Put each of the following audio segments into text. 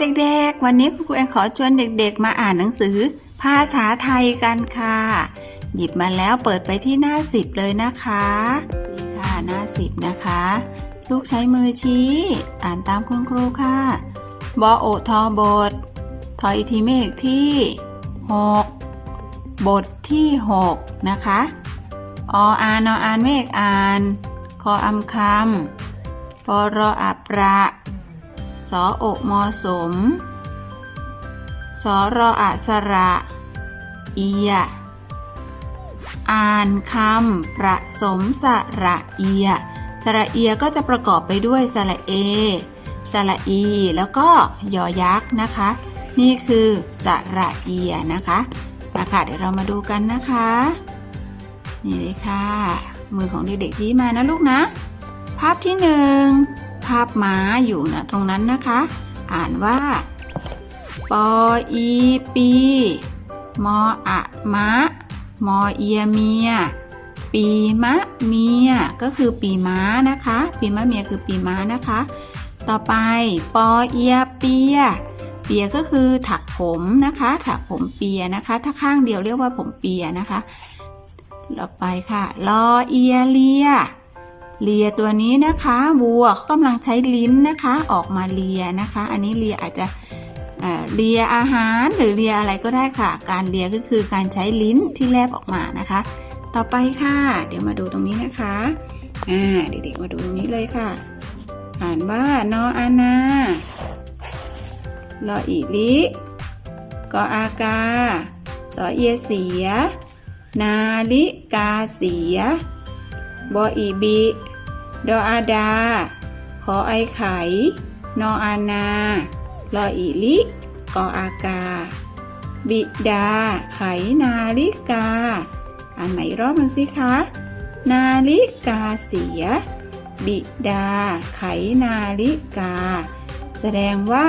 เด็กๆ วันนี้คุณครูเองขอชวนเด็กๆ มาอ่านหนังสือ ภาษาไทยกันค่ะ หยิบมาแล้วเปิดไปที่หน้าสิบเลยนะคะนี่ค่ะหน้าสิบนะคะ ลูกใช้มือชี้ อ่านตามคุณครูค่ะ บอโอทอบท ทออีทีเมฆที่หกบทที่หกนะคะออานออานเมฆอ่าน คออำคำปรออัประ สอโอมอสม สอรออะสระเอียอ่านคำประสมสระเอีย สระเอียก็จะประกอบไปด้วยสระเอ สระอี แล้วก็ยอยักษ์นะคะ นี่คือสระเอียนะคะนะคะเดี๋ยวเรามาดูกันนะคะ นี่เลยค่ะ มือของเด็กๆชี้มานะลูกนะ ภาพที่หนึ่ง ภาพม้าอยู่นะตรงนั้นนะคะ อ่านว่า ปออีปี มออะมะ มอเอียเมีย ปีมะเมีย ก็คือปีม้านะคะ ปีมะเมียคือปีม้านะคะ ต่อไป ปอเอียเปีย เปียก็คือถักผมนะคะ ถักผมเปียนะคะ ถ้าข้างเดียวเรียกว่าผมเปียนะคะ ต่อไปค่ะ ลอเอียเลีย เลียตัวนี้นะคะวัวเขากำลังใช้ลิ้นนะคะ ออกมาเลียนะคะ อันนี้เลียอาจจะเลียอาหารหรือเลียอะไรก็ได้ค่ะ การเลียก็คือการใช้ลิ้นที่แลบออกมานะคะ ต่อไปค่ะ เดี๋ยวมาดูตรงนี้นะคะอ่าเด็กๆมาดูตรงนี้เลยค่ะอ่านว่านออานาลออีลิกออากาสอเอียเสีย นาลิกาเสียบออีบิ ดออาดา ขอไอไข่นออานา ลออีลิ กออากา บิดา ไขนาลิกา อ่านใหม่รอบหนึงสิคะ นาลิกาเสีย บิดา ไขนาลิกา แสดงว่า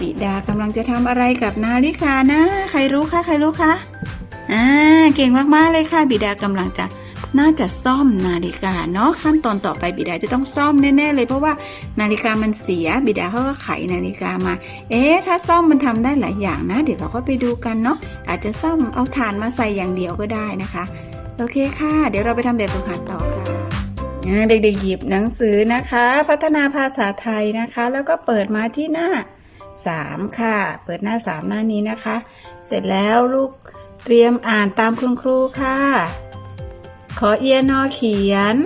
บิดากำลังจะทำอะไรกับนาฬิกานะ ใครรู้คะ ใครรู้คะ อ่า เก่งมากๆเลยค่ะ บิดากำลังจะ น่าจะซ่อมนาฬิกาเนาะขั้นตอนต่อไปบิดาจะต้องซ่อมแน่ๆเลยเพราะว่านาฬิกามันเสียบิดาเขาก็ไขนาฬิกามา เอ๊ะถ้าซ่อมมันทำได้หลายอย่างนะ เดี๋ยวเราก็ไปดูกันเนาะอาจจะซ่อมเอาถ่านมาใส่อย่างเดียวก็ได้นะคะ โอเคค่ะ เดี๋ยวเราไปทำแบบฝึกหัดต่อค่ะเด็กๆหยิบหนังสือนะคะ พัฒนาภาษาไทยนะคะ แล้วก็เปิดมาที่หน้า 3 ค่ะ เปิดหน้า 3 หน้านี้นะคะ เสร็จแล้วลูกเตรียมอ่านตามคุณครูค่ะ ขอเอียนอเขียน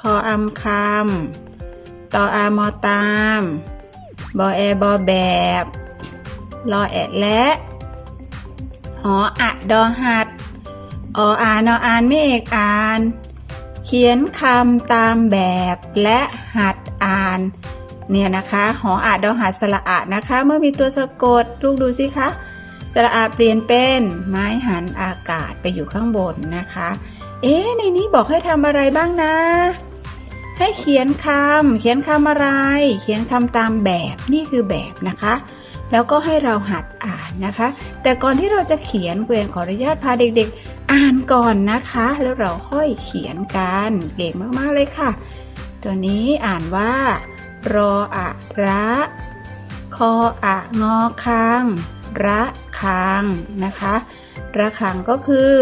คออำคำตออามอตาม บอแอบอแบบรอแอดและหออะดอหัด ออ่านออ่านไม่เอกอ่าน เขียนคำตามแบบและหัดอ่าน เนี่ยนะคะหออาดดอหัดสระอะนะคะ เมื่อมีตัวสะกดลูกดูสิคะสระอะเปลี่ยนเป็นไม้หันอากาศไปอยู่ข้างบนนะคะ เอ๊ะในนี้บอกให้ทำอะไรบ้างนะ ให้เขียนคำเขียนคำอะไร เขียนคำตามแบบนี่คือแบบนะคะ แล้วก็ให้เราหัดอ่านนะคะ แต่ก่อนที่เราจะเขียนเกวียนขออนุญาตพาเด็กๆ อ่านก่อนนะคะ แล้วเราค่อยเขียนกันเก่งมากๆเลยค่ะ ตัวนี้อ่านว่า รออะระคออะงอคังระคังนะคะ ระคังก็คือ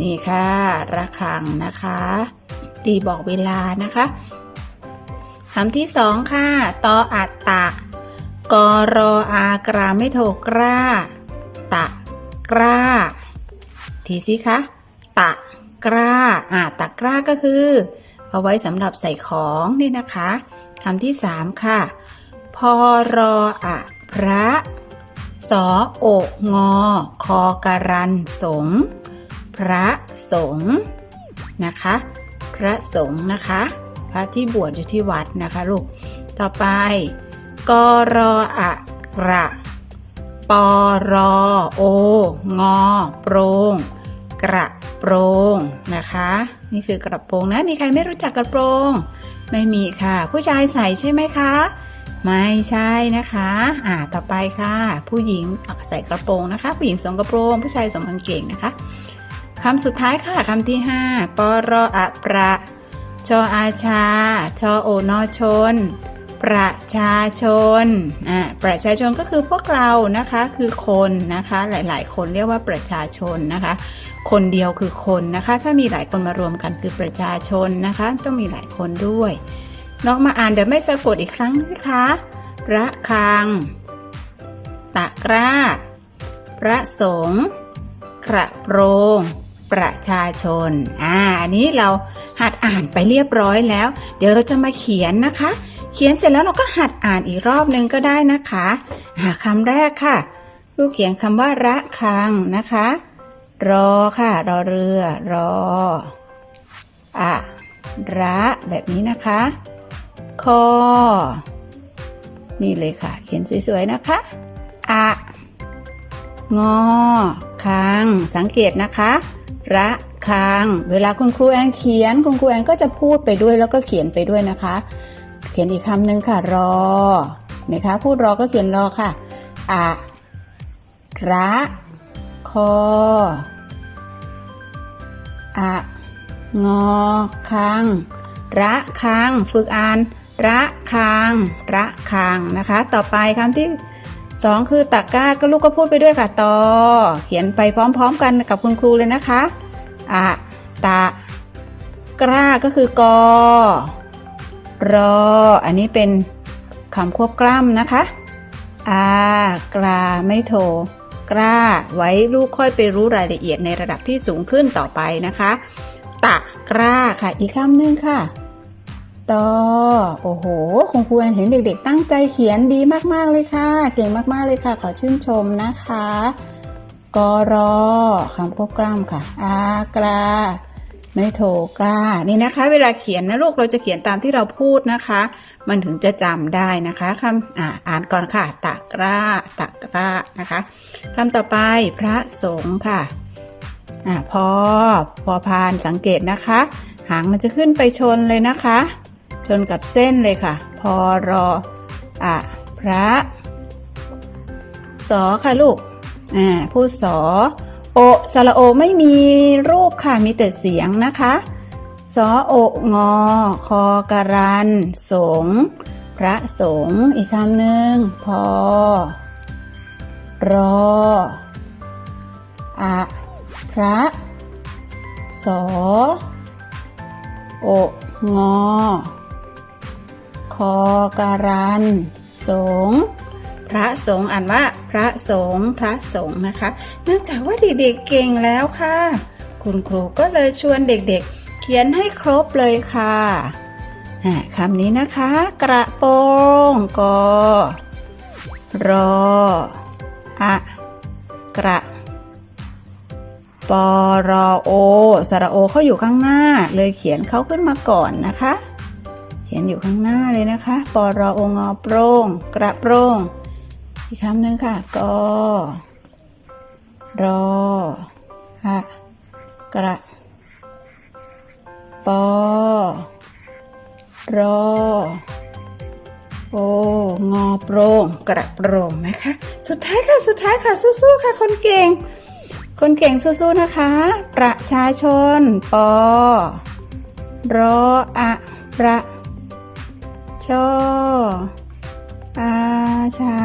นี่ค่ะระคังนะคะ ตีบอกเวลานะคะคำที่สองค่ะตออัตตะกอรออากราไม่โทกล้า ตะกล้า ทีสิคะ ตะกล้าอ่าตะกล้าก็คือ เอาไว้สำหรับใส่ของนี่นะคะคำที่สามค่ะพอรออะพระ สอโอกงอ คอการันสง ระสงฆ์นะคะ พระสงฆ์นะคะ พระที่บวชอยู่ที่วัดนะคะลูก ต่อไปกรออะกระปอรอโองอโปรงกระโปรงนะคะ นี่คือกระโปรงนะ มีใครไม่รู้จักกระโปรง ไม่มีค่ะ ผู้ชายใส่ใช่ไหมคะ ไม่ใช่นะคะ อ่าต่อไปค่ะ ผู้หญิงใส่กระโปรงนะคะ ผู้หญิงสวมกระโปรง ผู้ชายสวมกางเกงนะคะ คำสุดท้ายค่ะคำที่ห้าปรออะประชออาชา ชอโอนอชน ประชาชนอ่าประชาชนก็คือพวกเรานะคะคือคนนะคะหลายๆ คนเรียกว่าประชาชนนะคะ คนเดียวคือคนนะคะ ถ้ามีหลายคนมารวมกันคือประชาชนนะคะ ต้องมีหลายคนด้วยลองมาอ่านเดี๋ยวไม่สะกดอีกครั้งสิคะระคัง ตะกร้า พระสงฆ์กระโปรง ประชาชน อ่า อันนี้เราหัดอ่านไปเรียบร้อยแล้ว เดี๋ยวเราจะมาเขียนนะคะ เขียนเสร็จแล้วเราก็หัดอ่านอีกรอบนึงก็ได้นะคะอ่าคำแรกค่ะ ลูกเขียนคำว่าระคังนะคะ รอค่ะ รอเรือ รออะระแบบนี้นะคะ คอ นี่เลยค่ะ เขียนสวยๆนะคะอะงอคังสังเกตนะคะ ระคังเวลาคุณครูแอนเขียน คุณครูแอนก็จะพูดไปด้วยแล้วก็เขียนไปด้วยนะคะ เขียนอีกคำหนึ่งค่ะ รอเห็นไหมคะ พูดรอก็เขียนรอค่ะอะระคออะงอคังระคังฝึกอ่าน ระคังระคังนะคะ ต่อไปคำที่สองคือตะกร้าก็ลูกก็พูดไปด้วยค่ะตอเขียนไปพร้อม ๆ กันกับคุณครูเลยนะคะ อะตะกร้าก็คือกอรอ อันนี้เป็นคำควบกล้ำนะคะ อากราไม่โท กล้า ไว้ลูกค่อยไปรู้รายละเอียดในระดับที่สูงขึ้นต่อไปนะคะ ตะกร้าค่ะ อีกคำหนึ่งค่ะตอโอ้โหคุณครูแอนเห็นเด็กๆ ตั้งใจเขียนดีมากๆเลยค่ะ เก่งมากๆเลยค่ะ ขอชื่นชมนะคะ กรอคำควบกล้ำค่ะ อากราไม่โทกล้านี่นะคะ เวลาเขียนนะลูกเราจะเขียนตามที่เราพูดนะคะ มันถึงจะจำได้นะคะคำอ่าอ่านก่อนค่ะ ตะกร้า ตะกร้านะคะคำต่อไปพระสงฆ์ค่ะอ่าพอพอพานสังเกตนะคะ หางมันจะขึ้นไปชนเลยนะคะ ชนกับเส้นเลยค่ะ พอรออะพระสอค่ะลูก อ่าพูดสอโอสระโอไม่มีรูปค่ะมีแต่เสียงนะคะสอโองอคอการัน สง พระสงฆ์อีกคำหนึ่งพอ รออะพระ สอ โองอ คอการัน สงฆ์ พระสงฆ์อ่านว่าพระสงฆ์พระสงฆ์นะคะ เนื่องจากว่าเด็กๆเก่งแล้วค่ะ คุณครูก็เลยชวนเด็กๆ เขียนให้ครบเลยค่ะคำนี้นะคะ กระโปรงกอรออะกระปอรอโอสระโอเขาอยู่ข้างหน้า เลยเขียนเขาขึ้นมาก่อนนะคะ เขียนอยู่ข้างหน้าเลยนะคะปอรอโองอโปรงกระโปรง อีกคำหนึ่งค่ะกอรออะกระปอรอโองอโปร่งกระโปร่งนะคะ สุดท้ายค่ะ สุดท้ายค่ะ สู้ๆค่ะ คนเก่ง คนเก่งสู้ๆนะคะ ประชาชน ปอ รออะ ประ ชอ อาชา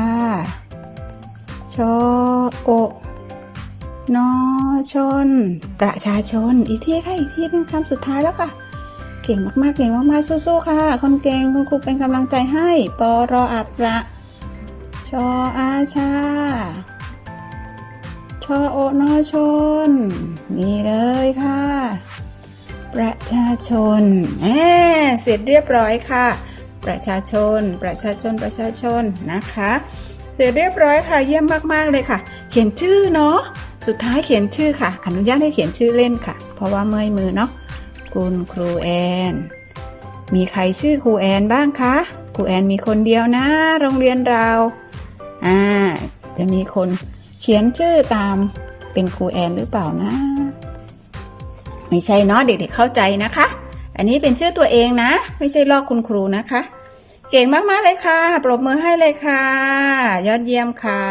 ชอโอนอชน ประชาชน อีกทีค่ะ อีกทีเป็นคำสุดท้ายแล้วค่ะ เก่งมากๆ เก่งมากๆ สู้ๆ ค่ะ คนเก่งคุณครูเป็นกำลังใจให้ปอรออะประ ชออาชา ชอโอนอชน นี่เลยค่ะ ประชาชนแหมเสร็จเรียบร้อยค่ะ ประชาชน ประชาชนประชาชนนะคะ เสร็จเรียบร้อยค่ะเยี่ยมมากๆเลยค่ะ เขียนชื่อเนาะสุดท้ายเขียนชื่อค่ะ อนุญาตให้เขียนชื่อเล่นค่ะ เพราะว่าเมื่อยมือเนาะคุณครูแอน มีใครชื่อครูแอนบ้างคะครูแอนมีคนเดียวนะ โรงเรียนเราอ่าจะมีคนเขียนชื่อตามเป็นครูแอนหรือเปล่านะ ไม่ใช่เนาะเด็กๆเข้าใจนะคะ อันนี้เป็นชื่อตัวเองนะ ไม่ใช่ลอกคุณครูนะคะ เก่งมาก ๆ เลยค่ะ ปรบมือให้เลยค่ะ ยอดเยี่ยมค่ะ